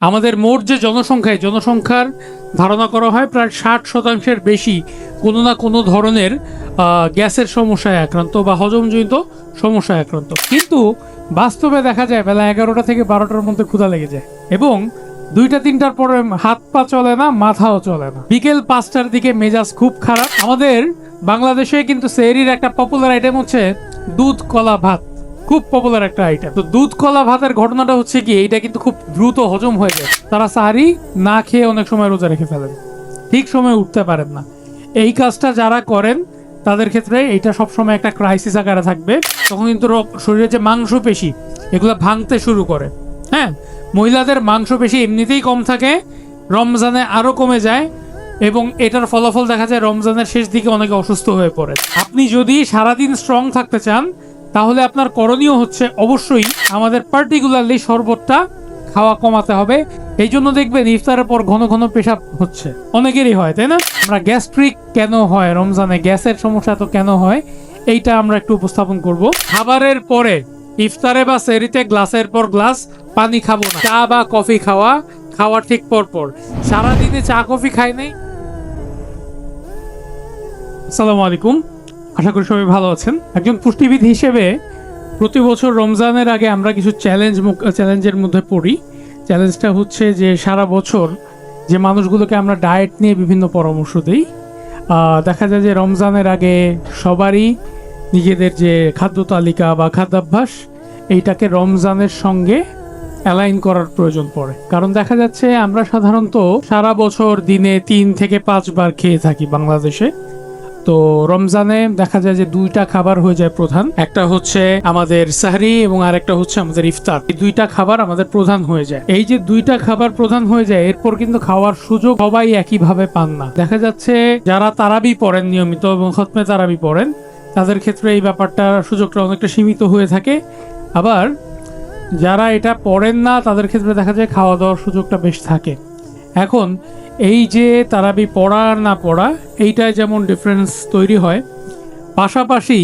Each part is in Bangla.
আমাদের মোট যে জনসংখ্যায়, জনসংখ্যার ধারণা করা হয় প্রায় ষাট শতাংশের বেশি কোনো না কোনো ধরনের গ্যাসের সমস্যায় আক্রান্ত বা হজমজনিত সমস্যায় আক্রান্ত। কিন্তু বাস্তবে দেখা যায় বেলা এগারোটা থেকে বারোটার মধ্যে ক্ষুধা লেগে যায় এবং দুইটা তিনটার পরে হাত পা চলে না, মাথাও চলে না। বিকেল পাঁচটার দিকে মেজাজ খুব খারাপ। আমাদের বাংলাদেশে কিন্তু সেরির একটা পপুলার আইটেম হচ্ছে দুধ কলা ভাত। খুব পপুলার একটা আইটেম তো দুধ কলা ভাতের ঘটনাটা হচ্ছে কি এটা কিন্তু খুব দ্রুত হজম হয়ে যায়। তারা সাহারি না খেয়ে অনেক সময় রোজা রেখে ফেলেন। ঠিক সময় উঠতে পারেন না। এই কাজটা যারা করেন, তাদের ক্ষেত্রে এটা সবসময় একটা ক্রাইসিস আকারে থাকবে। তখন কিন্তু শরীরে যে মাংসপেশি, এগুলো ভাঙতে শুরু করে। হ্যাঁ? মহিলাদের মাংসপেশি এমনিতেই কম থাকে, রমজানে আরও কমে যায় এবং এটার ফলাফল দেখা যায় রমজানের শেষ দিকে অনেকে অসুস্থ হয়ে পড়ে। আপনি যদি সারাদিন স্ট্রং থাকতে চান তাহলে আপনার করণীয় হচ্ছে অবশ্যই আমাদের পার্টিকুলারলি শরবতটা খাওয়া কমাতে হবে। এই জন্য দেখবেন ইফতারের পর ঘন ঘন পেশাব হচ্ছে। অনেকেরই হয়, তাই না? আমরা গ্যাস্ট্রিক কেন হয়? রমজানে গ্যাসের সমস্যা তো কেন হয়? এইটা আমরা একটু উপস্থাপন করব। খাবারের পরে ইফতারে বা সেরিতে গ্লাসের পর গ্লাস, পানি খাব না। চা বা কফি খাওয়া খাওয়া ঠিক পর পর সারাদিনে চা, কফি খাই নাই। আসসালামু আলাইকুম। আশা করি সবাই ভালো আছেন। একজন পুষ্টিবিদ হিসেবে প্রতি বছর রমজানের আগে আমরা কিছু চ্যালেঞ্জ চ্যালেঞ্জের মধ্যে পড়ি। চ্যালেঞ্জটা হচ্ছে যে সারা বছর যে মানুষগুলোকে আমরা ডায়েট নিয়ে বিভিন্ন পরামর্শ দিই দেখা যায় যে রমজানের আগে সবারই নিজেদের যে খাদ্য তালিকা বা খাদ্যাভ্যাস, এইটাকে রমজানের সঙ্গে অ্যালাইন করার প্রয়োজন পড়ে। কারণ দেখা যাচ্ছে আমরা সাধারণত সারা বছর দিনে তিন থেকে পাঁচবার খেয়ে থাকি বাংলাদেশে। তো রমজানে দেখা যায় যে দুইটা খাবার হয়ে যায় প্রধান। একটা হচ্ছে আমাদের সাহরি এবং আরেকটা হচ্ছে আমাদের ইফতার। এই দুইটা খাবার আমাদের প্রধান হয়ে যায়। এই যে দুইটা খাবার প্রধান হয়ে যায়, এরপর কিন্তু খাওয়ার সুযোগ সবাই একইভাবে পান না। দেখা যাচ্ছে যারা তারাবি পড়েন নিয়মিত এবং খতমে তারাবি পড়েন, তাদের ক্ষেত্রে এই ব্যাপারটা সুযোগটা অনেকটা সীমিত হয়ে থাকে। আবার যারা এটা পড়েন না, তাদের ক্ষেত্রে দেখা যায় খাওয়া দাওয়ার সুযোগটা বেশ থাকে। এখন এই যে তারাবি পড়া আর না পড়া, এইটায় যেমন ডিফারেন্স তৈরি হয়, পাশাপাশি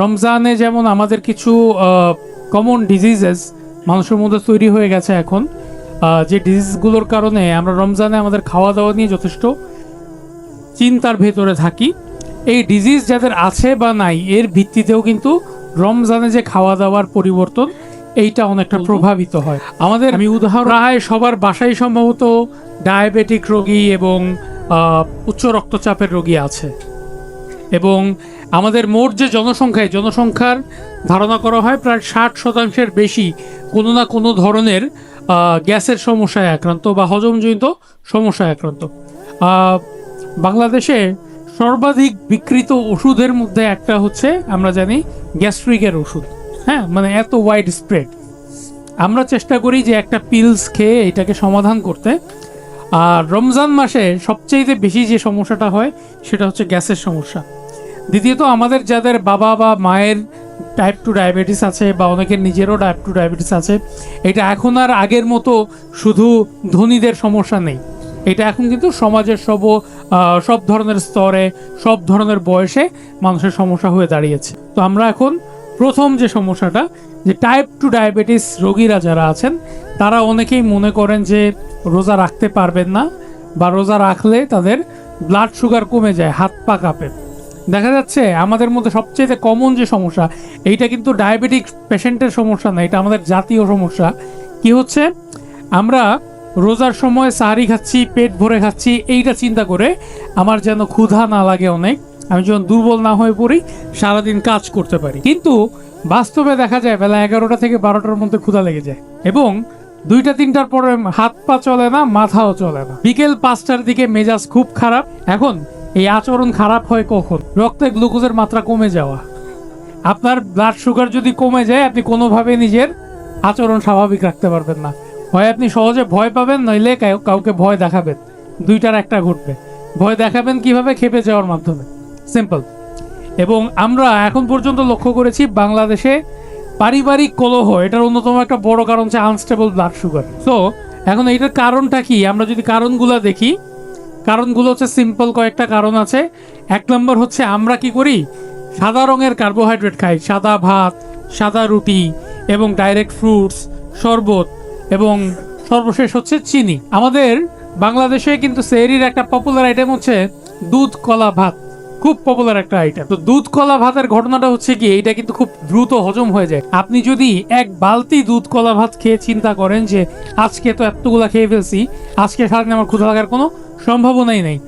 রমজানে যেমন আমাদের কিছু কমন ডিজিজেস মানুষের মধ্যে তৈরি হয়ে গেছে এখন যে ডিজিজগুলোর কারণে আমরা রমজানে আমাদের খাওয়া দাওয়া নিয়ে যথেষ্ট চিন্তার ভেতরে থাকি। এই ডিজিজ যাদের আছে বা নাই, এর ভিত্তিতেও কিন্তু রমজানে যে খাওয়া দাওয়ার পরিবর্তন এইটা অনেকটা প্রভাবিত হয়। আমাদের আমি উদাহরণ প্রায় সবার বাসায় সম্ভবত ডায়াবেটিক রোগী এবং উচ্চ রক্তচাপের রোগী আছে। এবং আমাদের মোট যে জনসংখ্যায় জনসংখ্যার ধারণা করা হয় প্রায় ষাট শতাংশের বেশি কোনো না কোনো ধরনের গ্যাসের সমস্যায় আক্রান্ত বা হজমজনিত সমস্যায় আক্রান্ত। বাংলাদেশে সর্বাধিক বিকৃত ওষুধের মধ্যে একটা হচ্ছে আমরা জানি গ্যাস্ট্রিকের ওষুধ। হ্যাঁ মানে এত ওয়াইড স্প্রেড আমরা চেষ্টা করি যে একটা পিলস খেয়ে এটাকে সমাধান করতে। আর রমজান মাসে সবচেয়ে বেশি যে সমস্যাটা হয়, সেটা হচ্ছে গ্যাসের সমস্যা। দ্বিতীয়ত, আমাদের যাদের বাবা বা মায়ের টাইপ টু ডায়াবেটিস আছে বা অনেকের নিজেরও টাইপ টু ডায়াবেটিস আছে, এটা এখন আর আগের মতো শুধু ধনীদের সমস্যা নেই। এটা এখন কিন্তু সমাজের সব সব ধরনের স্তরে, সব ধরনের বয়সে মানুষের সমস্যা হয়ে দাঁড়িয়েছে। তো আমরা এখন প্রথম যে সমস্যাটা, যে টাইপ টু ডায়াবেটিস রোগীরা যারা আছেন, তারা অনেকেই মনে করেন যে রোজা রাখতে পারবেন না বা রোজা রাখলে তাদের ব্লাড সুগার কমে যায়, হাত পা কাঁপে। দেখা যাচ্ছে আমাদের মধ্যে সবচেয়ে কমন যে সমস্যা, এইটা কিন্তু ডায়াবেটিক পেশেন্টের সমস্যা না, এটা আমাদের জাতীয় সমস্যা। কি হচ্ছে? আমরা রোজার সময় সাহারি খাচ্ছি, পেট ভরে খাচ্ছি, এইটা চিন্তা করে আমার যেন ক্ষুধা না লাগে অনেক আমি যখন দুর্বল না হয়ে পড়ি, সারাদিন কাজ করতে পারি। কিন্তু বাস্তবে দেখা যায় বেলা এগারোটা থেকে বারোটার মধ্যে ক্ষুধা লেগে যায় এবং দুইটা তিনটার পরে হাত পা চলে না, মাথাও চলে না। বিকেল পাঁচটার দিকে মেজাজ খুব খারাপ। এখন এই আচরণ খারাপ হয় কখন? রক্তে গ্লুকোজের মাত্রা কমে যাওয়া। আপনার ব্লাড সুগার যদি কমে যায়, আপনি কোনোভাবে নিজের আচরণ স্বাভাবিক রাখতে পারবেন না। হয় আপনি সহজে ভয় পাবেন, নইলে কাউকে ভয় দেখাবেন। দুইটার একটা ঘটবে। ভয় দেখাবেন কীভাবে? খেপে যাওয়ার মাধ্যমে। সিম্পল এবং আমরা এখন পর্যন্ত লক্ষ্য করেছি বাংলাদেশে পারিবারিক কলহ, এটার অন্যতম একটা বড় কারণ হচ্ছে আনস্টেবল ব্লাড সুগার তো এখন এইটার কারণটা কি? আমরা যদি কারণগুলো দেখি, কারণগুলো হচ্ছে সিম্পল কয়েকটা কারণ আছে। এক নম্বর হচ্ছে আমরা কি করি? সাদা রঙের কার্বোহাইড্রেট খাই, সাদা ভাত, সাদা রুটি এবং ডাইরেক্ট ফ্রুটস শরবত এবং সর্বশেষ হচ্ছে চিনি। আমাদের বাংলাদেশে কিন্তু সেরির একটা পপুলার আইটেম হচ্ছে দুধ কলা ভাত। খুব পপুলার একটা আইটেম তো দুধ কলা ভাতের ঘটনাটা হচ্ছে কি এটা কিন্তু খুব দ্রুত হজম হয়ে যায়। আপনি যদি এক বালতি দুধ কলা ভাত খেয়ে চিন্তা করেন যে, আজকে তো এতগুলা খেয়ে ফেলছি, আজকে সারাদিন আমার ক্ষুধা লাগার কোনো সম্ভাবনাই নেই।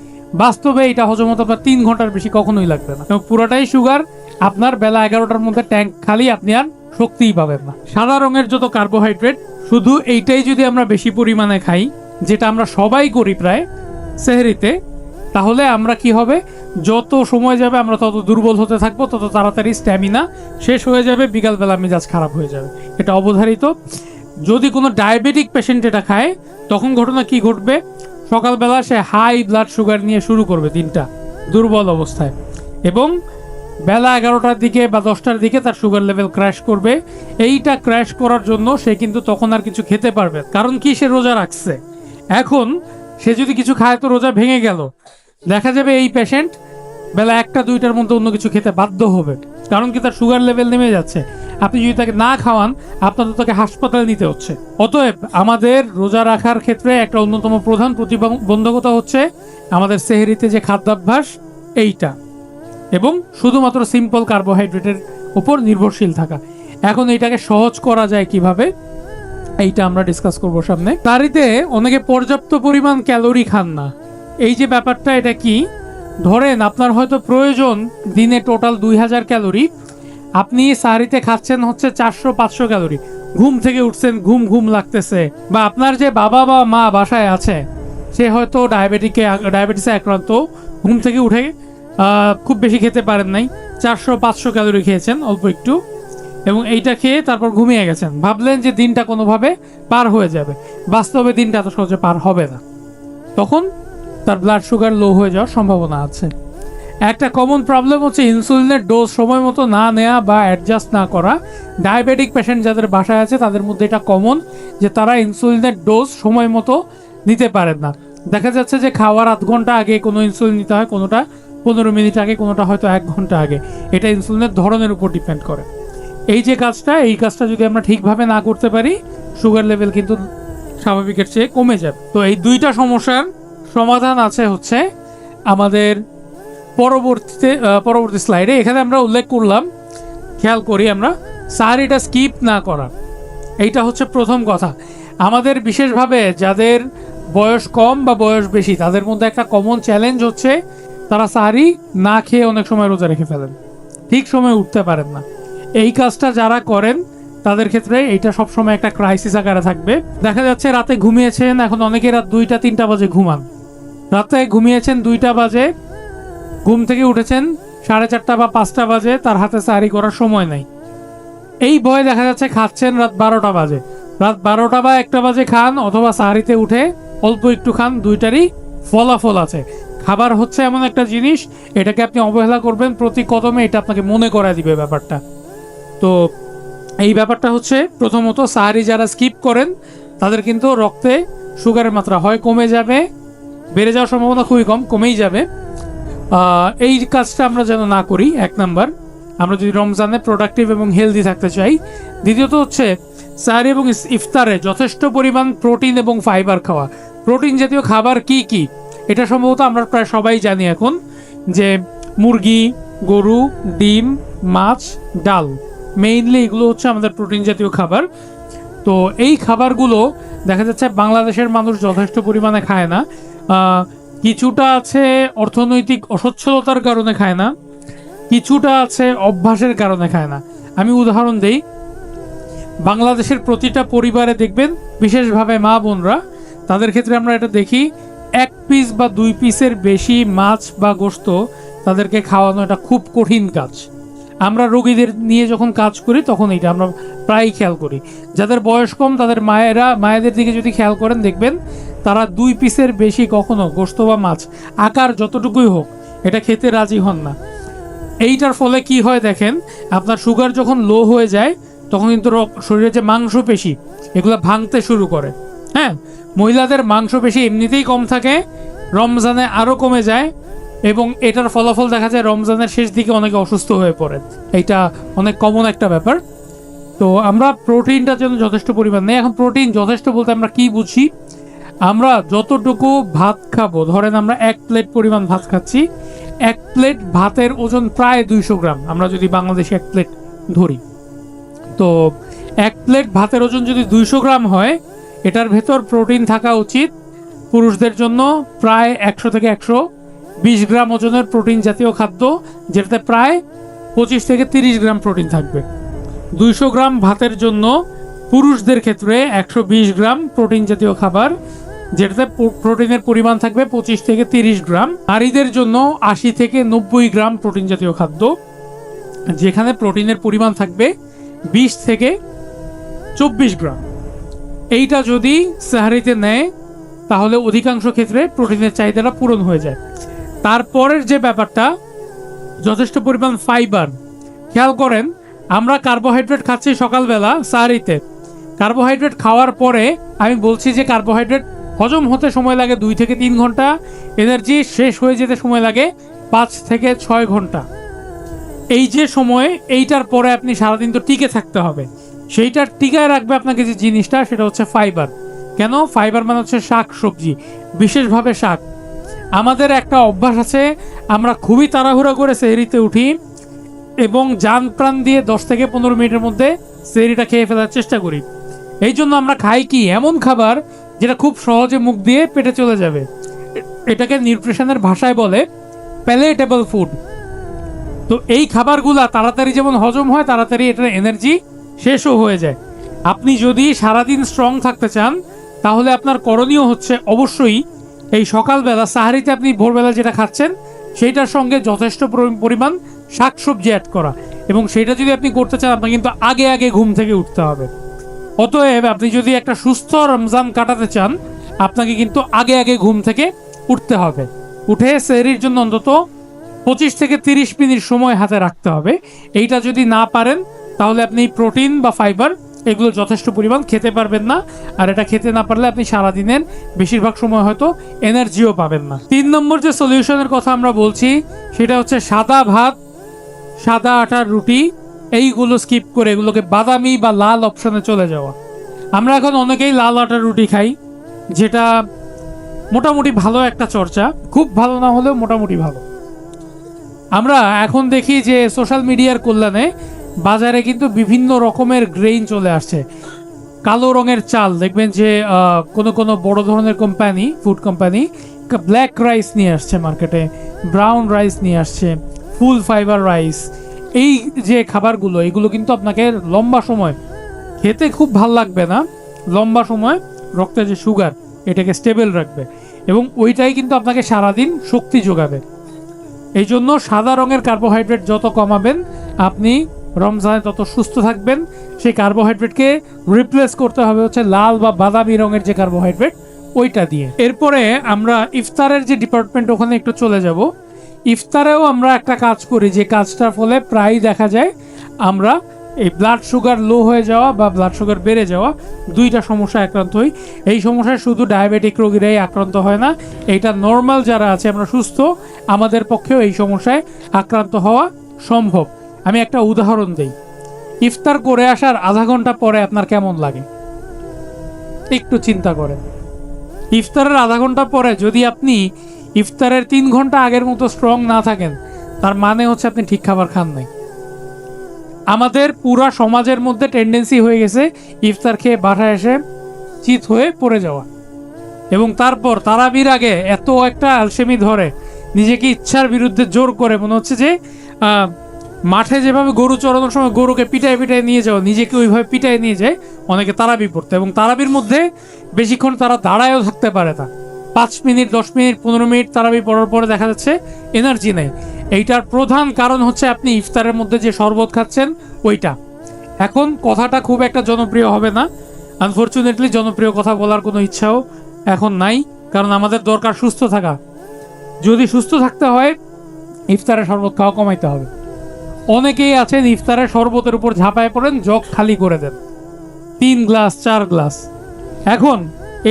বাস্তবে এটা হজম হতে আপনার তিন ঘণ্টার বেশি কখনোই লাগবে না। পুরোটাই সুগার আপনার বেলা এগারোটার মধ্যে ট্যাঙ্ক খালি আপনি আর শক্তিই পাবেন না। সাদা রঙের যত কার্বোহাইড্রেট শুধু এইটাই যদি আমরা বেশি পরিমাণে খাই, যেটা আমরা সবাই করি প্রায়, সেহরিতে তাহলে আমরা কি হবে? যত সময় যাবে আমরা তত দুর্বল হতে থাকব, তত তাড়াতাড়ি স্ট্যামিনা শেষ হয়ে যাবে, বিকালবেলা মেজাজ খারাপ হয়ে যাবে। এটা অবধারিত। যদি কোনো ডায়াবেটিক পেশেন্ট এটা খায়, তখন ঘটনা কি ঘটবে? সকালবেলা সে হাই ব্লাড সুগার নিয়ে শুরু করবে দিনটা, দুর্বল অবস্থায়। এবং বেলা এগারোটার দিকে বা দশটার দিকে তার সুগার লেভেল ক্র্যাশ করবে। এইটা ক্র্যাশ করার জন্য সে কিন্তু তখন আর কিছু খেতে পারবে কারণ কি? সে রোজা রাখছে। এখন সে যদি কিছু খায় তো রোজা ভেঙে গেল। দেখা যাবে এই পেশেন্ট বেলা একটা, দুইটার মধ্যে অন্য কিছু খেতে বাধ্য হবে। কারণ কি তার সুগার লেভেল নেমে যাচ্ছে। আপনি যদি তাকে না খাওয়ান, আপনার তাকে হাসপাতালে নিতে হচ্ছে। অতএব আমাদের রোজা রাখার ক্ষেত্রে একটা অন্যতম প্রধান প্রতিবন্ধকতা হচ্ছে আমাদের সেহেরিতে যে খাদ্যাভ্যাস, এইটা। এবং শুধুমাত্র সিম্পল কার্বোহাইড্রেটের উপর নির্ভরশীল থাকা। এখন এইটাকে সহজ করা যায় কীভাবে, এইটা আমরা ডিসকাস করব সামনে। তারিতে অনেকে পর্যাপ্ত পরিমাণ ক্যালোরি খান না। এই যে ব্যাপারটা, এটা কি? ধরেন আপনার হয়তো প্রয়োজন দিনে টোটাল দুই হাজার ক্যালোরি। আপনি সাহারিতে খাচ্ছেন হচ্ছে চারশো, পাঁচশো ক্যালোরি। ঘুম থেকে উঠছেন, ঘুম ঘুম লাগতেছে। বা আপনার যে বাবা বা মা বাসায় আছে, সে হয়তো ডায়াবেটিকে, ডায়াবেটিসে আক্রান্ত, ঘুম থেকে উঠে খুব বেশি খেতে পারেন নাই। চারশো, পাঁচশো ক্যালোরি খেয়েছেন, অল্প একটু। এবং এইটা খেয়ে তারপর ঘুমিয়ে গেছেন। ভাবলেন যে দিনটা কোনোভাবে পার হয়ে যাবে। বাস্তবে দিনটা এত সহজে পার হবে না। তখন তার ব্লাড সুগার লো হয়ে যাওয়ার সম্ভাবনা আছে। একটা কমন প্রবলেম হচ্ছে ইনসুলিনের ডোজ সময় মতো না নেওয়া বা অ্যাডজাস্ট না করা। ডায়াবেটিক পেশেন্ট যাদের বাসায় আছে, তাদের মধ্যে এটা কমন যে তারা ইনসুলিনের ডোজ সময় মতো নিতে পারেন না। দেখা যাচ্ছে যে খাওয়ার আধ ঘণ্টা আগে কোনো ইনসুলিন নিতে হয়, কোনোটা পনেরো মিনিট আগে, কোনোটা হয়তো এক ঘণ্টা আগে। এটা ইনসুলিনের ধরনের উপর ডিপেন্ড করে। এই যে কাজটা, এই কাজটা যদি আমরা ঠিকভাবে না করতে পারি সুগার লেভেল কিন্তু স্বাভাবিকের চেয়ে কমে যাবে। তো এই দুইটা সমস্যার সমাধান আছে হচ্ছে আমাদের পরবর্তীতে পরবর্তী স্লাইডে এখানে আমরা উল্লেখ করলাম, খেয়াল করি আমরা সাহারিটা স্কিপ না করা। এইটা হচ্ছে প্রথম কথা। আমাদের বিশেষভাবে যাদের বয়স কম বা বয়স বেশি, তাদের মধ্যে একটা কমন চ্যালেঞ্জ হচ্ছে, তারা সাহারি না খেয়ে অনেক সময় রোজা রেখে ফেলেন। ঠিক সময় উঠতে পারেন না। এই কাজটা যারা করেন, তাদের ক্ষেত্রে এইটা সবসময় একটা ক্রাইসিস আকারে থাকবে। দেখা যাচ্ছে রাতে ঘুমিয়েছেন, এখন অনেকে রাত দুইটা, তিনটা বাজে ঘুমান। রাতে ঘুমিয়েছেন দুইটা বাজে। ঘুম থেকে উঠেছেন সাড়ে চারটা বা পাঁচটা বাজে, তার হাতে সাহারি করার সময় নেই। এই ভয়ে দেখা যাচ্ছে খাচ্ছেন রাত বারোটা বাজে। রাত বারোটা বা একটা বাজে খান অথবা সাহারিতে উঠে অল্প একটু খান, দুইটারই ফলাফল আছে। খাবার হচ্ছে এমন একটা জিনিস, এটাকে আপনি অবহেলা করবেন, প্রতি কদমে এটা আপনাকে মনে করায় দিবে ব্যাপারটা। তো এই ব্যাপারটা হচ্ছে, প্রথমত সাহারি যারা স্কিপ করেন, তাদের কিন্তু রক্তে সুগারের মাত্রা হয় কমে যাবে। বেড়ে যাওয়ার সম্ভাবনা খুবই কম, কমেই যাবে। এই কাজটা আমরা যেন না করি, এক নাম্বার। আমরা যদি রমজানে প্রোডাক্টিভ এবং হেলদি থাকতে চাই, দ্বিতীয়ত হচ্ছে সাহারি এবং ইফতারে যথেষ্ট পরিমাণ প্রোটিন এবং ফাইবার খাওয়া। প্রোটিন জাতীয় খাবার কি কি? এটা সম্ভবত আমরা প্রায় সবাই জানি এখন, যে মুরগি, গরু, ডিম, মাছ, ডাল। মেইনলি এগুলো হচ্ছে আমাদের প্রোটিন জাতীয় খাবার। তো এই খাবারগুলো দেখা যাচ্ছে বাংলাদেশের মানুষ যথেষ্ট পরিমাণে খায় না। কিছুটা আছে অর্থনৈতিক অসচ্ছলতার কারণে খায় না, কিছুটা আছে অভ্যাসের কারণে খায় না। আমি উদাহরণ দেই, বাংলাদেশের প্রতিটা পরিবারে দেখবেন, বিশেষভাবে মা বোনরা, তাদের ক্ষেত্রে আমরা এটা দেখি, এক পিস বা দুই পিসের বেশি মাছ বা গোশত তাদেরকে খাওয়ানো এটা খুব কঠিন কাজ। আমরা রোগীদের নিয়ে যখন কাজ করি, তখন এটা আমরা প্রায়ই খেয়াল করি। যাদের বয়স কম, তাদের মায়েরা, মায়েদের দিকে যদি খেয়াল করেন, দেখবেন তারা দুই পিসের বেশি কখনো গোশত বা মাছ, আকার যতটুকুই হোক, এটা খেতে রাজি হন না। এইটার ফলে কি হয় দেখেন, আপনার সুগার যখন লো হয়ে যায়, তখন কিন্তু শরীরে যে মাংসপেশি, এগুলো ভাঙতে শুরু করে। হ্যাঁ মহিলাদের মাংসপেশি এমনিতেই কম থাকে, রমজানে আরও কমে যায়, এবং এটার ফলাফল দেখা যায় রমজানের শেষ দিকে অনেকে অসুস্থ হয়ে পড়ে এইটা অনেক কমন একটা ব্যাপার। তো আমরা প্রোটিনটার জন্য যথেষ্ট পরিমাণ নেই। এখন প্রোটিন যথেষ্ট বলতে আমরা কি বুঝি? আমরা যতটুকু ভাত খাব, ধরেন আমরা এক প্লেট পরিমাণ ভাত খাচ্ছি, এক প্লেট ভাতের ওজন প্রায় দুইশো গ্রাম, আমরা যদি বাংলাদেশে এক প্লেট ধরি। তো এক প্লেট ভাতের ওজন যদি দুইশো গ্রাম হয়, এটার ভেতর প্রোটিন থাকা উচিত। পুরুষদের জন্য প্রায় একশো থেকে একশো বিশ গ্রাম ওজনের প্রোটিন জাতীয় খাদ্য, যেটাতে প্রায় পঁচিশ থেকে তিরিশ গ্রাম প্রোটিন থাকবে। দুইশো গ্রাম ভাতের জন্য পুরুষদের ক্ষেত্রে একশো বিশ গ্রাম প্রোটিন জাতীয় খাবার যেটাতে প্রোটিনের পরিমাণ থাকবে পঁচিশ থেকে তিরিশ গ্রাম। নারীদের জন্য আশি থেকে নব্বই গ্রাম প্রোটিন জাতীয় খাদ্য, যেখানে প্রোটিনের পরিমাণ থাকবে বিশ থেকে চব্বিশ গ্রাম। এইটা যদি সাহারিতে নেয়, তাহলে অধিকাংশ ক্ষেত্রে প্রোটিনের চাহিদাটা পূরণ হয়ে যায়। তারপরের যে ব্যাপারটা, যথেষ্ট পরিমাণ ফাইবার। খেয়াল করেন, আমরা কার্বোহাইড্রেট খাচ্ছি সকালবেলা সাহারিতে। কার্বোহাইড্রেট খাওয়ার পরে আমি বলছি যে কার্বোহাইড্রেট হজম হতে সময় লাগে দুই থেকে তিন ঘণ্টা, এনার্জি শেষ হয়ে যেতে সময় লাগে পাঁচ থেকে ছয় ঘণ্টা। এই যে সময়, এইটার পরে আপনি সারাদিন তো টিকে থাকতে হবে। সেইটার টিকায় রাখবে আপনাকে যে জিনিসটা, সেটা হচ্ছে ফাইবার। কেন? ফাইবার মানে হচ্ছে শাক সবজি, বিশেষভাবে শাক। আমাদের একটা অভ্যাস আছে, আমরা খুবই তাড়াহুড়া করে সেহরিতে উঠি এবং যান প্রাণ দিয়ে দশ থেকে পনেরো মিনিটের মধ্যে সেহরিটা খেয়ে ফেলার চেষ্টা করি। এই জন্য আমরা খাই কি? এমন খাবার যেটা খুব সহজে মুখ দিয়ে পেটে চলে যাবে। এটাকে নিউট্রিশনের ভাষায় বলে প্যালেটেবল ফুড তো এই খাবারগুলা তাড়াতাড়ি যেমন হজম হয়, তাড়াতাড়ি এটার এনার্জি শেষও হয়ে যায়। আপনি যদি সারাদিন স্ট্রং থাকতে চান, তাহলে আপনার করণীয় হচ্ছে অবশ্যই এই সকালবেলা সাহারিতে আপনি ভোরবেলা যেটা খাচ্ছেন, সেইটার সঙ্গে যথেষ্ট পরি- পরিমাণ শাকসবজি অ্যাড করা। এবং সেটা যদি আপনি করতে চান, আপনাকে কিন্তু আগে আগে ঘুম থেকে উঠতে হবে। অতএব আপনি যদি একটা সুস্থ রমজান কাটাতে চান, আপনাকে কিন্তু আগে আগে ঘুম থেকে উঠতে হবে। উঠে সেহরির জন্য অন্তত পঁচিশ থেকে তিরিশ মিনিট সময় হাতে রাখতে হবে। এইটা যদি না পারেন, তাহলে আপনি প্রোটিন বা ফাইবার, এগুলো যথেষ্ট পরিমাণ খেতে পারবেন না। আর এটা খেতে না পারলে আপনি সারাদিনের বেশিরভাগ সময় হয়তো এনার্জিও পাবেন না। তিন নম্বর যে সলিউশনের কথা আমরা বলছি, সেটা হচ্ছে সাদা ভাত, সাদা আটার রুটি এইগুলো স্কিপ করে এগুলোকে বাদামি বা লাল অপশনে চলে যাওয়া। আমরা এখন অনেকেই লাল আটার রুটি খাই, যেটা মোটামুটি ভালো একটা চর্চা। খুব ভালো না হলেও মোটামুটি ভালো। আমরা এখন দেখি যে সোশ্যাল মিডিয়ার কল্যাণে বাজারে কিন্তু বিভিন্ন রকমের গ্রেইন চলে আসছে। কালো রঙের চাল, দেখবেন যে কোনো কোনো বড় ধরনের company food company black rice নিয়ে আসছে মার্কেটে ব্রাউন রাইস নিয়ে আসছে ফুল ফাইবার রাইস এই যে খাবারগুলো, এগুলো কিন্তু আপনাকে লম্বা সময় খেতে খুব ভালো লাগবে না। লম্বা সময় রক্তে যে সুগার এটাকে স্টেবল রাখবে এবং ওইটাই কিন্তু আপনাকে সারাদিন শক্তি যোগাবে। এই জন্য সাদা রঙের কার্বোহাইড্রেট যত কমাবেন, আপনি রমজানে তত সুস্থ থাকবেন। সেই কার্বোহাইড্রেটকে রিপ্লেস করতে হবে হচ্ছে লাল বা বাদামি রঙের যে কার্বোহাইড্রেট ওইটা দিয়ে। এরপরে আমরা ইফতারের যে ডিপার্টমেন্ট ওখানে একটু চলে যাব। ইফতারেও আমরা একটা কাজ করি, যে কাজটার ফলে প্রায়ই দেখা যায় আমরা এই ব্লাড সুগার লো হয়ে যাওয়া বা ব্লাড সুগার বেড়ে যাওয়া দুইটা সমস্যা আক্রান্ত হই। এই সমস্যায় শুধু ডায়াবেটিক রোগীরাই আক্রান্ত হয় না এইটা নর্মাল যারা আছে আমরা সুস্থ, আমাদের পক্ষেও এই সমস্যায় আক্রান্ত হওয়া সম্ভব। আমি একটা উদাহরণ দেই, ইফতার করে আসার আধা ঘণ্টা পরে আপনার কেমন লাগে? একটু চিন্তা করেন। ইফতারের আধা ঘণ্টা পরে যদি আপনি ইফতারের তিন ঘণ্টা আগের মতো স্ট্রং না থাকেন, তার মানে হচ্ছে আপনি ঠিক খাবার খান নাই। আমাদের পুরা সমাজের মধ্যে টেন্ডেন্সি হয়ে গেছে ইফতার খেয়ে বাসায় এসে চিত হয়ে পড়ে যাওয়া। এবং তারপর তারাবির আগে এত একটা আলসেমি ধরে, নিজেকে ইচ্ছার বিরুদ্ধে জোর করে, মনে হচ্ছে যে মাঠে যেভাবে গরু চড়ানোর সময় গরুকে পিটায় পিটায় নিয়ে যাওয়া, নিজেকে ওইভাবে পিটায় নিয়ে যায়, অনেকে তারাবি পড়তে। এবং তারাবির মধ্যে বেশিক্ষণ তারা দাঁড়ায়ও থাকতে পারে না। পাঁচ মিনিট, দশ মিনিট, পনেরো মিনিট তারাবি পড়ার পরে দেখা যাচ্ছে এনার্জি নেই। এইটার প্রধান কারণ হচ্ছে আপনি ইফতারের মধ্যে যে শরবত খাচ্ছেন, ওইটা। এখন কথাটা খুব একটা জনপ্রিয় হবে না। আনফর্চুনেটলি জনপ্রিয় কথা বলার কোনো ইচ্ছাও এখন নাই, কারণ আমাদের দরকার সুস্থ থাকা। যদি সুস্থ থাকতে হয়, ইফতারের শরবত খাওয়া কমাইতে হবে। অনেকেই আছেন ইফতারের শরবতের উপর ঝাঁপায় পড়েন, জগ খালি করে দেন। তিন গ্লাস, চার গ্লাস। এখন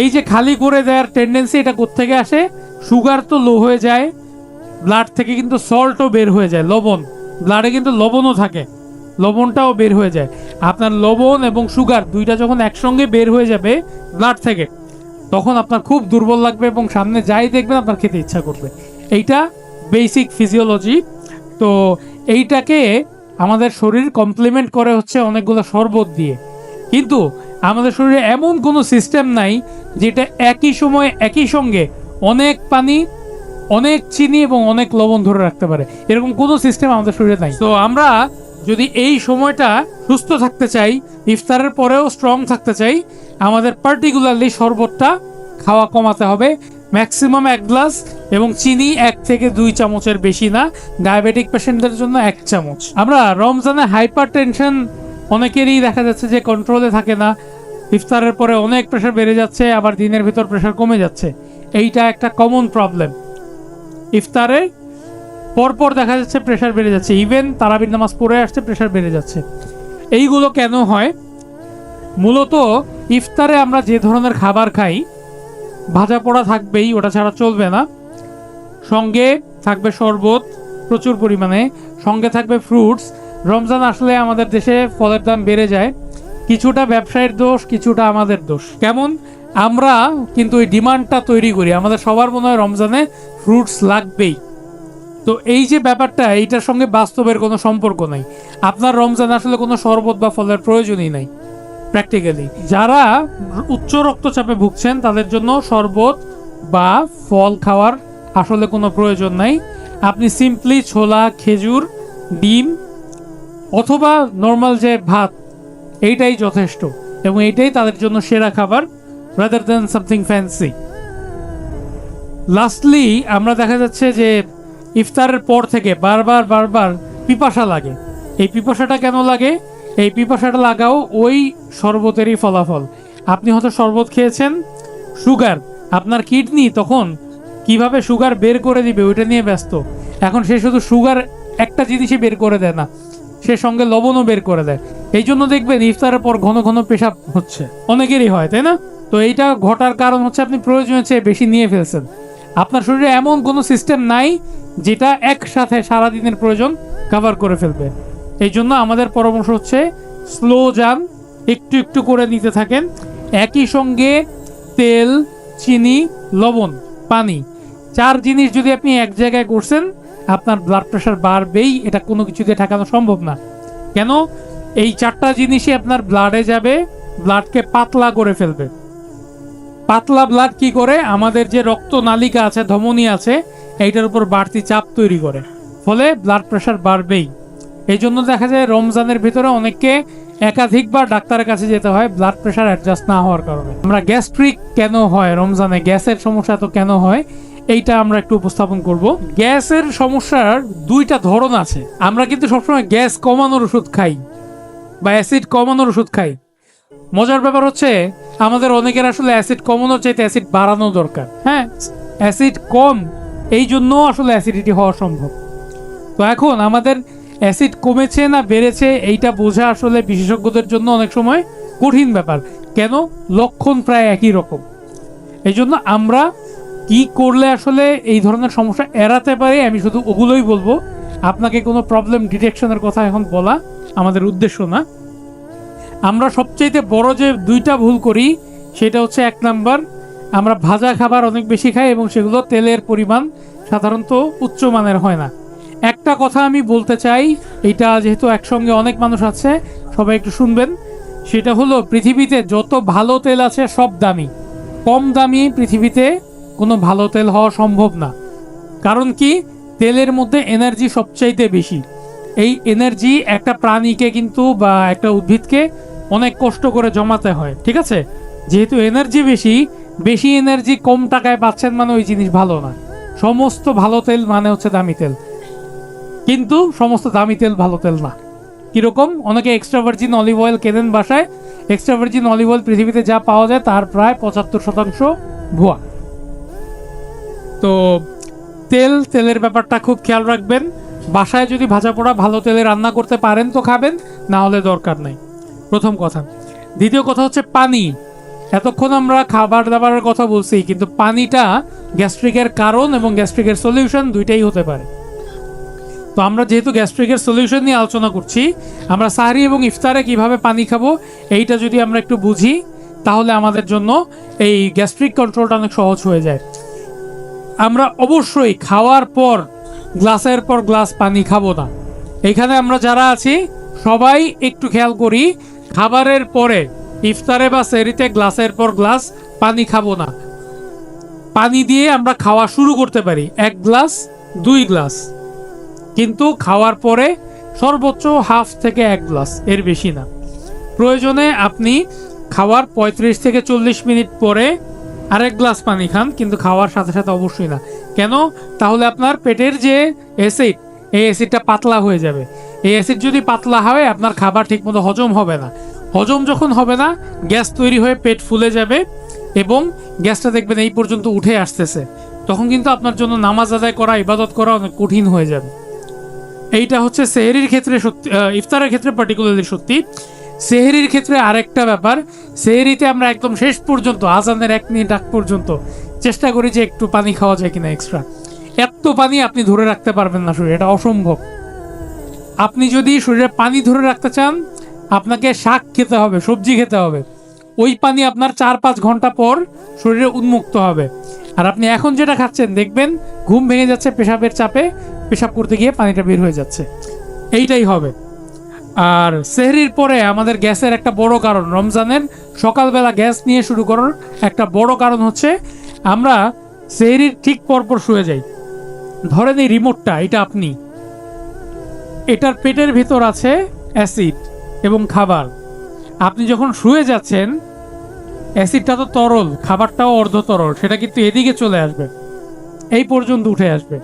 এই যে খালি করে দেওয়ার টেন্ডেন্সি এটা কোত্থেকে আসে? সুগার তো লো হয়ে যায় ব্লাড থেকে কিন্তু সল্টও বের হয়ে যায়, লবণ। ব্লাডে কিন্তু লবণও থাকে, লবণটাও বের হয়ে যায়। আপনার লবণ এবং সুগার দুইটা যখন একসঙ্গে বের হয়ে যাবে ব্লাড থেকে, তখন আপনার খুব দুর্বল লাগবে এবং সামনে যাই দেখবেন আপনার খেতে ইচ্ছা করবে। এইটা বেসিক ফিজিওলজি তো এইটাকে আমাদের শরীর কমপ্লিমেন্ট করে হচ্ছে অনেকগুলো শরবত দিয়ে। কিন্তু আমাদের শরীরে এমন কোনো সিস্টেম নাই যেটা একই সময়ে একই সঙ্গে অনেক পানি, অনেক চিনি এবং অনেক লবণ ধরে রাখতে পারে। এরকম কোনো সিস্টেম আমাদের শরীরে নাই। তো আমরা যদি এই সময়টা সুস্থ থাকতে চাই, ইফতারের পরেও স্ট্রং থাকতে চাই, আমাদের পার্টিকুলারলি শরবতটা খাওয়া কমাতে হবে। ম্যাক্সিমাম এক গ্লাস এবং চিনি এক থেকে দুই চামচের বেশি না। ডায়াবেটিক পেশেন্টদের জন্য এক চামচ। আমরা রমজানে হাইপার টেনশন অনেকেরই দেখা যাচ্ছে যে কন্ট্রোলে থাকে না। ইফতারের পরে অনেক প্রেশার বেড়ে যাচ্ছে, আবার দিনের ভিতর প্রেশার কমে যাচ্ছে। এইটা একটা কমন প্রবলেম ইফতারে পরপর দেখা যাচ্ছে প্রেশার বেড়ে যাচ্ছে। ইভেন তারাবির নামাজ পড়ে আসছে প্রেশার বেড়ে যাচ্ছে। এইগুলো কেন হয়? মূলত ইফতারে আমরা যে ধরনের খাবার খাই, ভাজা পোড়া থাকবেই, ওটা ছাড়া চলবে না। সঙ্গে থাকবে শরবত প্রচুর পরিমাণে, সঙ্গে থাকবে ফ্রুটস রমজান আসলে আমাদের দেশে ফলের দাম বেড়ে যায়। কিছুটা ব্যবসায়ের দোষ, কিছুটা আমাদের দোষ। কেমন? আমরা কিন্তু ওই ডিমান্ডটা তৈরি করি। আমাদের সবার মনে হয় রমজানে ফ্রুটস লাগবেই। তো এই যে ব্যাপারটা, এইটার সঙ্গে বাস্তবের কোনো সম্পর্ক নাই। আপনার রমজান আসলে কোনো শরবত বা ফলের প্রয়োজনই নাই প্র্যাকটিক্যালি যারা উচ্চ রক্তচাপে ভুগছেন, তাদের জন্য শরবত বা ফল খাওয়ার আসলে কোনো প্রয়োজন নাই। আপনি সিম্পলি ছোলা, খেজুর, ডিম অথবা নর্মাল যে ভাত, এইটাই যথেষ্ট এবং এইটাই তাদের জন্য সেরা খাবার rather then something fancy lastly আমরা দেখা যাচ্ছে যে ইফতারের পর থেকে বারবার বারবার পিপাসা লাগে। এই পিপাসাটা কেন লাগে? এই পিপাসাটা লাগাও ওই শরবতেরই ফলাফল। আপনি হয়তো শরবত খেয়েছেন, সুগার, আপনার কিডনি তখন কীভাবে সুগার বের করে দিবে ওইটা নিয়ে ব্যস্ত। এখন সে শুধু সুগার একটা জিনিসই বের করে দেয় না সে সঙ্গে লবণও বের করে দেয়। এই জন্য দেখবেন ইফতারের পর ঘন ঘন পেশাব হচ্ছে। অনেকেরই হয়, তাই না? তো এইটা ঘটার কারণ হচ্ছে আপনি প্রয়োজনের চেয়ে বেশি নিয়ে ফেলছেন। আপনার শরীরে এমন কোনো সিস্টেম নাই যেটা একসাথে সারাদিনের প্রয়োজন কভার করে ফেলবে। এই জন্য আমাদের পরামর্শ হচ্ছে স্লো যান, একটু একটু করে নিতে থাকেন। একই সঙ্গে তেল, চিনি, লবণ, পানি, চার জিনিস যদি আপনি এক জায়গায় করছেন আপনার ব্লাড প্রেশার বাড়বেই, এটা কোনো কিছু দিয়ে ঠেকানো সম্ভব না। কেন? এই চারটা জিনিসই আপনার ব্লাডে যাবে ব্লাডকে পাতলা করে ফেলবে। পাতলা ব্লাড কি করে? আমাদের যে রক্ত নালিকা আছে, ধমনী আছে, এইটার উপর বাড়তি চাপ তৈরি করে। ফলে ব্লাড প্রেশার বাড়বেই। এই জন্য দেখা যায় রমজানের ভিতরে অনেককে একাধিকবার ডাক্তারের কাছে যেতে হয় ব্লাড প্রেশার অ্যাডজাস্ট না হওয়ার কারণে। আমরা গ্যাস্ট্রিক কেন হয়? রমজানে গ্যাসের সমস্যা তো কেন হয়? এইটা আমরা একটু উপস্থাপন করব। গ্যাসের সমস্যার দুইটা ধরন আছে। আমরা কিন্তু সবসময় গ্যাস কমানোর ওষুধ খাই বা অ্যাসিড কমানোর ওষুধ খাই। মজার ব্যাপার হচ্ছে, আমাদের অনেকের আসলে অ্যাসিড কমানোর চাইতে অ্যাসিড বাড়ানো দরকার। হ্যাঁ অ্যাসিড কম, এই জন্য আসলে অ্যাসিডিটি হওয়া সম্ভব। তো এখন আমাদের অ্যাসিড কমেছে না বেড়েছে, এইটা বোঝা আসলে বিশেষজ্ঞদের জন্য অনেক সময় কঠিন ব্যাপার। কেন? লক্ষণ প্রায় একই রকম। এই জন্য আমরা কি করলে আসলে এই ধরনের সমস্যা এড়াতে পারি, আমি শুধু ওগুলোই বলব। আপনাকে কোনো প্রবলেম ডিটেকশনের কথা এখন বলা আমাদের উদ্দেশ্য না। আমরা সবচাইতে বড় যে দুইটা ভুল করি, সেটা হচ্ছে এক নাম্বার, আমরা ভাজা খাবার অনেক বেশি খাই এবং সেগুলো তেলের পরিমাণ সাধারণত উচ্চমানের হয় না। একটা কথা আমি বলতে চাই, এটা যেহেতু একসঙ্গে অনেক মানুষ আছে, সবাই একটু শুনবেন, সেটা হলো পৃথিবীতে যত ভালো তেল আছে সব দামি। কম দামি পৃথিবীতে কোনো ভালো তেল হওয়া সম্ভব না। কারণ কি? তেলের মধ্যে এনার্জি সবচাইতে বেশি। এই এনার্জি একটা প্রাণীকে কিন্তু বা একটা উদ্ভিদকে অনেক কষ্ট করে জমাতে হয়, ঠিক আছে? যেহেতু এনার্জি বেশি বেশি এনার্জি কম টাকায় পাচ্ছেন মানে ওই জিনিস ভালো না। সমস্ত ভালো তেল মানে হচ্ছে দামি তেল। কিন্তু সমস্ত দামি তেল ভালো তেল না। কীরকম? অনেকে এক্সট্রা ভার্জিন অলিভ অয়েল কেনেন বাসায়। এক্সট্রা ভার্জিন অলিভ অয়েল পৃথিবীতে যা পাওয়া যায় তার প্রায় পঁচাত্তর শতাংশ ভুয়া। তো তেল, তেলের ব্যাপারটা খুব খেয়াল রাখবেন। বাসায় যদি ভাজা পোড়া ভালো তেলে রান্না করতে পারেন তো খাবেন, না হলে দরকার নাই। প্রথম কথা। দ্বিতীয় কথা হচ্ছে পানি। এতক্ষণ আমরা খাবার দাবারের কথা বলছি, কিন্তু পানিটা গ্যাস্ট্রিকের কারণ এবং গ্যাস্ট্রিকের সলিউশন দুইটাই হতে পারে। তো আমরা যেহেতু গ্যাস্ট্রিকের সলিউশন নিয়ে আলোচনা করছি, আমরা সাহারি এবং ইফতারে কীভাবে পানি খাব, এইটা যদি আমরা একটু বুঝি, তাহলে আমাদের জন্য এই গ্যাস্ট্রিক কন্ট্রোলটা অনেক সহজ হয়ে যায়। আমরা অবশ্যই খাওয়ার পর, গ্লাসের পর গ্লাস পানি খাব না। এখানে আমরা যারা আছি, সবাই একটু খেয়াল করি, খাবারের পরে, ইফতারে বা সেরিতে গ্লাসের পর গ্লাস পানি খাব না। পানি দিয়ে আমরা খাওয়া শুরু করতে পারি, এক গ্লাস, দুই গ্লাস। কিন্তু খাওয়ার পরে সর্বোচ্চ হাফ থেকে এক গ্লাস, এর বেশি না। প্রয়োজনে আপনি খাওয়ার পঁয়ত্রিশ থেকে চল্লিশ মিনিট পরে আরেক গ্লাস পানি খান, কিন্তু খাওয়ার সাথে সাথে অবশ্যই না। কেন? তাহলে আপনার পেটের যে অ্যাসিড এই অ্যাসিডটা পাতলা হয়ে যাবে। এই অ্যাসিড যদি পাতলা হয়, আপনার খাবার ঠিকমতো হজম হবে না। হজম যখন হবে না, গ্যাস তৈরি হয়ে পেট ফুলে যাবে এবং গ্যাসটা দেখবেন এই পর্যন্ত উঠে আসতেছে। তখন কিন্তু আপনার জন্য নামাজ আদায় করা, ইবাদত করা অনেক কঠিন হয়ে যাবে। এইটা হচ্ছে সেহেরির ক্ষেত্রে সত্যি ইফতারের ক্ষেত্রে পার্টিকুলারলি সত্যি। সেহেরির ক্ষেত্রে আরেকটা ব্যাপার, সেহেরিতে আমরা একদম শেষ পর্যন্ত, আজানের এক মিনিট আগ পর্যন্ত চেষ্টা করি যে একটু পানি খাওয়া যায় কিনা এক্সট্রা এত পানি আপনি ধরে রাখতে পারবেন না শরীরে, এটা অসম্ভব। আপনি যদি শরীরে পানি ধরে রাখতে চান, আপনাকে শাক খেতে হবে, সবজি খেতে হবে। ওই পানি আপনার চার পাঁচ ঘণ্টা পর শরীরে উন্মুক্ত হবে। আর আপনি এখন যেটা খাচ্ছেন, দেখবেন ঘুম ভেঙে যাচ্ছে পেশাবের চাপে, পেশাব করতে গিয়ে পানিটা বের হয়ে যাচ্ছে। এইটাই হবে। আর সেহরির পরে আমাদের গ্যাসের একটা বড় কারণ, রমজানের সকালবেলা গ্যাস নিয়ে শুরু করার একটা বড় কারণ হচ্ছে আমরা সেহরির ঠিক পরপর শুয়ে যাই। ধরেন এই রিমোটটা এটা আপনি। এটার পেটের ভিতর আছে অ্যাসিড এবং খাবার। আপনি যখন শুয়ে যাচ্ছেন অ্যাসিডটা তো তরল, খাবারটাও অর্ধ তরল সেটা কিন্তু এদিকে চলে আসবে, এই পর্যন্ত উঠে আসবে।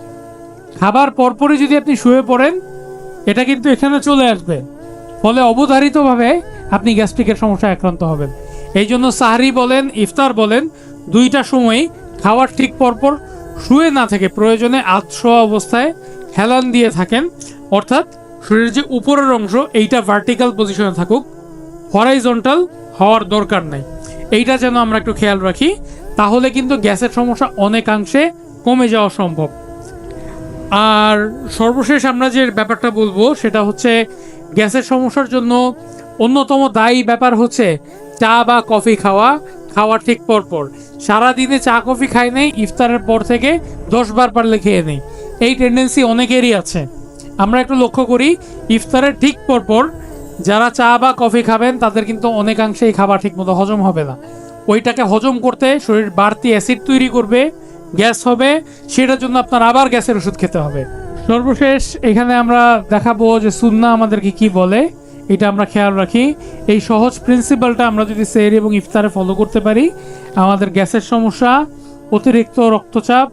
খাবার পরপরই যদি আপনি শুয়ে পড়েন, এটা কিন্তু এখানে চলে আসবে। ফলে অবধারিতভাবে আপনি গ্যাস্ট্রিকের সমস্যায় আক্রান্ত হবেন। এই জন্য সাহারি বলেন, ইফতার বলেন, দুইটা সময় খাওয়ার ঠিক পরপর শুয়ে না থেকে প্রয়োজনে আধশোয়া অবস্থায় হেলান দিয়ে থাকেন। অর্থাৎ শরীরের যে উপরের অংশ, এইটা ভার্টিক্যাল পজিশনে থাকুক হরাইজন্টাল হওয়ার দরকার নাই। এইটা যেন আমরা একটু খেয়াল রাখি, তাহলে কিন্তু গ্যাসের সমস্যা অনেকাংশে কমে যাওয়া সম্ভব। আর সর্বশেষ আমরা যে ব্যাপারটা বলব, সেটা হচ্ছে গ্যাসের সমস্যার জন্য অন্যতম দায়ী ব্যাপার হচ্ছে চা বা কফি খাওয়া, খাওয়ার ঠিক পর পর সারাদিনে চা, কফি খাই নেই, ইফতারের পর থেকে দশ বার পারলে খেয়ে নেই। এই টেন্ডেন্সি অনেকেরই আছে। আমরা একটু লক্ষ্য করি, ইফতারের ঠিক পর পর যারা চা বা কফি খাবেন, তাদের কিন্তু অনেকাংশেই খাবার ঠিকমতো হজম হবে না। ওইটাকে হজম করতে শরীর বাড়তি অ্যাসিড তৈরি করবে, গ্যাস হবে, সেটার জন্য আপনার আবার গ্যাসের ওষুধ খেতে হবে। সর্বশেষ, এখানে আমরা দেখাবো যে সুন্না আমাদেরকে কি বলে। এটা আমরা খেয়াল রাখি। এই সহজ প্রিন্সিপালটা আমরা যদি সের এবং ইফতারে ফলো করতে পারি, আমাদের গ্যাসের সমস্যা, অতিরিক্ত রক্তচাপ,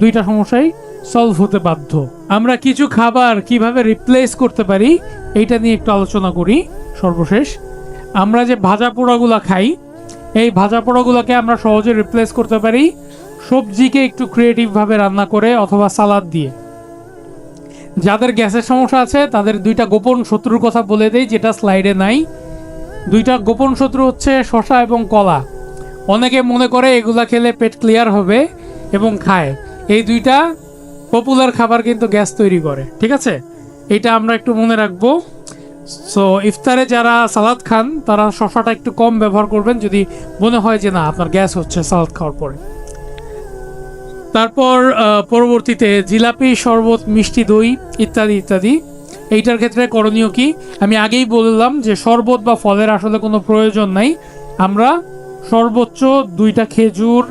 দুইটা সমস্যাই সলভ হতে বাধ্য। আমরা কিছু খাবার কীভাবে রিপ্লেস করতে পারি, এইটা নিয়ে একটু আলোচনা করি সর্বশেষ। আমরা যে ভাজা পোড়াগুলো খাই, এই ভাজা পোড়াগুলোকে আমরা সহজে রিপ্লেস করতে পারি সবজিকে একটু ক্রিয়েটিভভাবে রান্না করে অথবা সালাদ দিয়ে। যাদের গ্যাসের সমস্যা আছে, তাদের দুইটা গোপন শত্রুর কথা বলে দেই, যেটা স্লাইডে নাই। দুইটা গোপন শত্রু হচ্ছে শশা এবং কলা। অনেকে মনে করে এগুলা খেলে পেট ক্লিয়ার হবে এবং খায়। এই দুইটা পপুলার খাবার কিন্তু গ্যাস তৈরি করে, ঠিক আছে? এটা আমরা একটু মনে রাখব। সো ইফতারে যারা সালাদ খান, তারা শশাটা একটু কম ব্যবহার করবেন যদি মনে হয় যে না, আপনার গ্যাস হচ্ছে সালাদ খাওয়ার পরে। তারপর পরবর্তীতে জিলাপি, শরবত, মিষ্টি দই ইত্যাদি ইত্যাদি। এইটার ক্ষেত্রে করণীয় কি? আমি আগেই বললাম যে শরবত বা ফলের আসলে কোনো প্রয়োজন নাই। আমরা সর্বোচ্চ দুইটা খেজুর,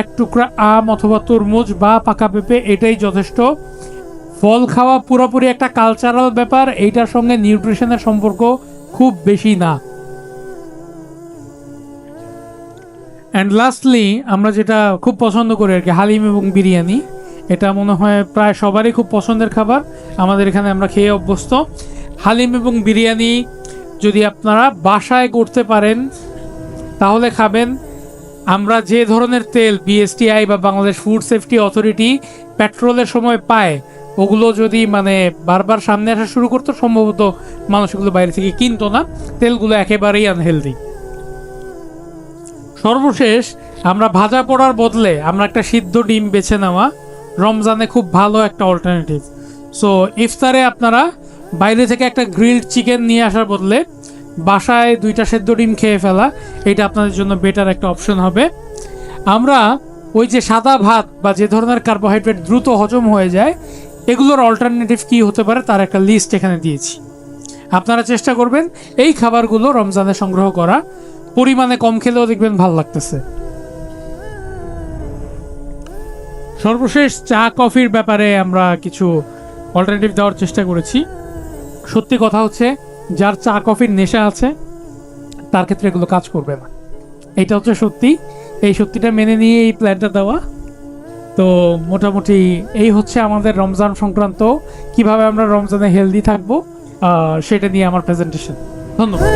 এক টুকরা আম অথবা তরমুজ বা পাকা পেঁপে, এটাই যথেষ্ট। ফল খাওয়া পুরোপুরি একটা কালচারাল ব্যাপার, এইটার সঙ্গে নিউট্রিশনের সম্পর্ক খুব বেশি না। অ্যান্ড লাস্টলি আমরা যেটা খুব পছন্দ করি আর কি, হালিম এবং বিরিয়ানি। এটা মনে হয় প্রায় সবারই খুব পছন্দের খাবার। আমাদের এখানে আমরা খেয়ে অভ্যস্ত। হালিম এবং বিরিয়ানি যদি আপনারা বাসায় করতে পারেন, তাহলে খাবেন। আমরা যে ধরনের তেল বিএসটিআই বা বাংলাদেশ ফুড সেফটি অথরিটি পেট্রোলের সময় পায়, ওগুলো যদি মানে বারবার সামনে আসা শুরু করতো, সম্ভবত মানুষ এগুলো বাইরে থেকে কিনতো না। তেলগুলো একেবারেই আনহেলদি সর্বশেষ, আমরা ভাজা পোড়ার বদলে আমরা একটা সিদ্ধ ডিম বেছে নেওয়া রমজানে খুব ভালো একটা অল্টারনেটিভ সো ইফতারে আপনারা বাইরে থেকে একটা গ্রিলড চিকেন নিয়ে আসার বদলে বাসায় দুইটা সেদ্ধ ডিম খেয়ে ফেলা, এটা আপনাদের জন্য বেটার একটা অপশন হবে। আমরা ওই যে সাদা ভাত বা যে ধরনের কার্বোহাইড্রেট দ্রুত হজম হয়ে যায়, এগুলোর অল্টারনেটিভ কি হতে পারে তার একটা লিস্ট এখানে দিয়েছি। আপনারা চেষ্টা করবেন এই খাবারগুলো রমজানে সংগ্রহ করা। পরিমাণে কম খেলেও দেখবেন ভালো লাগতেছে। সর্বশেষ চা, কফির ব্যাপারে আমরা কিছু অল্টারনেটিভ দেওয়ার চেষ্টা করেছি। সত্যি কথা হচ্ছে, যার চা, কফির নেশা আছে, তার ক্ষেত্রে এগুলো কাজ করবে না। এটা হচ্ছে সত্যি। এই সত্যিটা মেনে নিয়ে এই প্ল্যানটা দেওয়া। তো মোটামুটি এই হচ্ছে আমাদের রমজান সংক্রান্ত, কীভাবে আমরা রমজানে হেলদি থাকব সেটা নিয়ে আমার প্রেজেন্টেশন ধন্যবাদ।